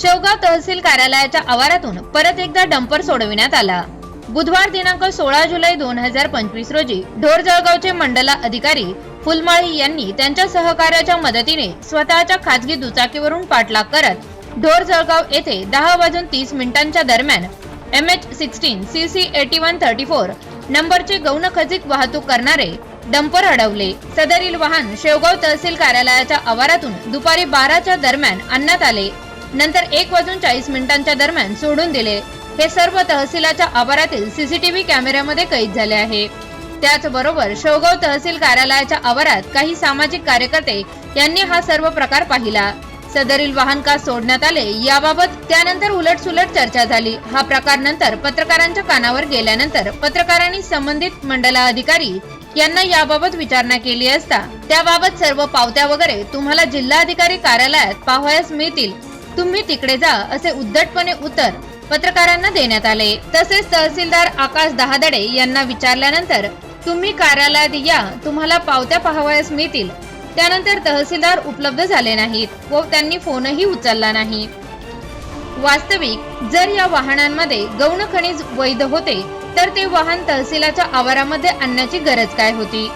शेवगाव तहसील कार्यालयाच्या आवारातून परत एकदा डंपर सोडविण्यात आला. बुधवार दिनांक सोळा जुलै दोन हजार पंचवीस रोजी ढोर जळगावचे मंडला अधिकारी फुलमाळी यांनी त्यांच्या सहकार्याच्या मदतीने स्वतःच्या खाजगी दुचाकीवरून पाठलाग करत ढोर जळगाव येथे दहा वाजून तीस मिनिटांच्या दरम्यान M H sixteen C C eighty one thirty four नंबरचे गौण खजिक वाहतूक करणारे डंपर अडवले. सदरील वाहन शेवगाव तहसील कार्यालयाच्या आवारातून दुपारी बाराच्या दरम्यान आणण्यात आले. नंतर एक वाजून चाळीस मिनिटांच्या दरम्यान सोडून दिले. हे सर्व तहसीलाच्या आवारातील सीसीटीव्ही कॅमेऱ्यामध्ये कैद झाले आहे. त्याचबरोबर शेवगाव तहसील कार्यालयाच्या आवारात काही सामाजिक कार्यकर्ते यांनी हा सर्व प्रकार पाहिला. सदरील वाहन का सोडण्यात आले याबाबत त्यानंतर उलटसुलट चर्चा झाली. हा प्रकार नंतर पत्रकारांच्या कानावर गेल्यानंतर पत्रकारांनी संबंधित मंडला अधिकारी यांना याबाबत विचारणा केली असता त्याबाबत सर्व पावत्या वगैरे तुम्हाला जिल्हाधिकारी कार्यालयात पाहावयास मिळतील तुम्ही तिकडे जा असे उद्धटपणे उत्तर पत्रकारांना देण्यात आले. तसेच तहसीलदार आकाश दहादडे यांना विचारल्यानंतर तुम्ही कार्यालयात या तुम्हाला पावत्या पाहावयास मिळतील. त्यानंतर तहसीलदार उपलब्ध झाले नाहीत व त्यांनी फोनही उचलला नाही. वास्तविक जर या वाहनांमध्ये गौण खनिज वैध होते तर ते वाहन तहसीलाच्या आवारामध्ये आणण्याची गरज काय होती?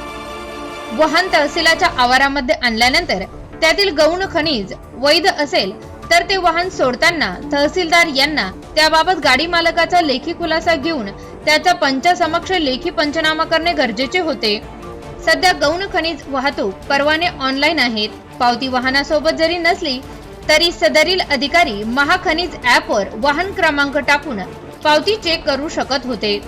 वाहन तहसीलाच्या आवारामध्ये आणल्यानंतर त्यातील गौण खनिज वैध असेल तर ते वाहन सोडताना तहसीलदार यांना त्याबाबत गाडी मालकाचा लेखी खुलासा घेऊन त्याचा पंचासमक्ष लेखी पंचनामा करणे गरजेचे होते. सध्या गौण खनिज वाहतूक परवाने ऑनलाईन आहेत. पावती वाहनासोबत जरी नसली तरी सदरील अधिकारी महाखनिज ॲपवर वाहन क्रमांक टाकून पावती चेक करू शकत होते.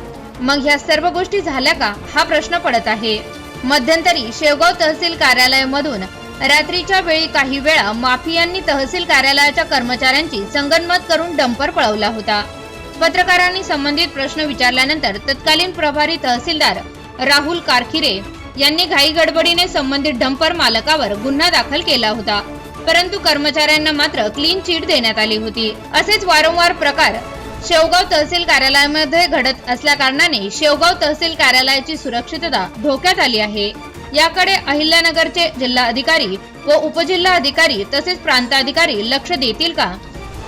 मग ह्या सर्व गोष्टी झाल्या का? हा प्रश्न पडत आहे. मध्यंतरी शेवगाव तहसील कार्यालयामधून रात्रीच्या वेळी काही वेळा माफियांनी तहसील कार्यालयाच्या कर्मचाऱ्यांची संगनमत करून डंपर पळवला होता. पत्रकारांनी संबंधित प्रश्न विचारल्यानंतर तत्कालीन प्रभारी तहसीलदार राहुल कारखिरे यांनी घाई गडबडीने संबंधित डंपर मालकावर गुन्हा दाखल केला होता. परंतु कर्मचाऱ्यांना मात्र क्लीन चिट देण्यात आली होती. असेच वारंवार प्रकार शेवगाव तहसील कार्यालयामध्ये घडत असल्या कारणाने शेवगाव तहसील कार्यालयाची सुरक्षितता धोक्यात आली आहे. याकडे अहिल्यानगरचे जिल्हा अधिकारी व उपजिल्हा अधिकारी तसेच प्रांताधिकारी लक्ष देतील का?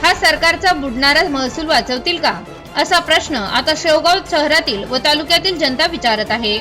हा सरकारचा बुडणारा महसूल वाचवतील का? असा प्रश्न आता शेवगाव शहरातील व तालुक्यातील जनता विचारत आहे.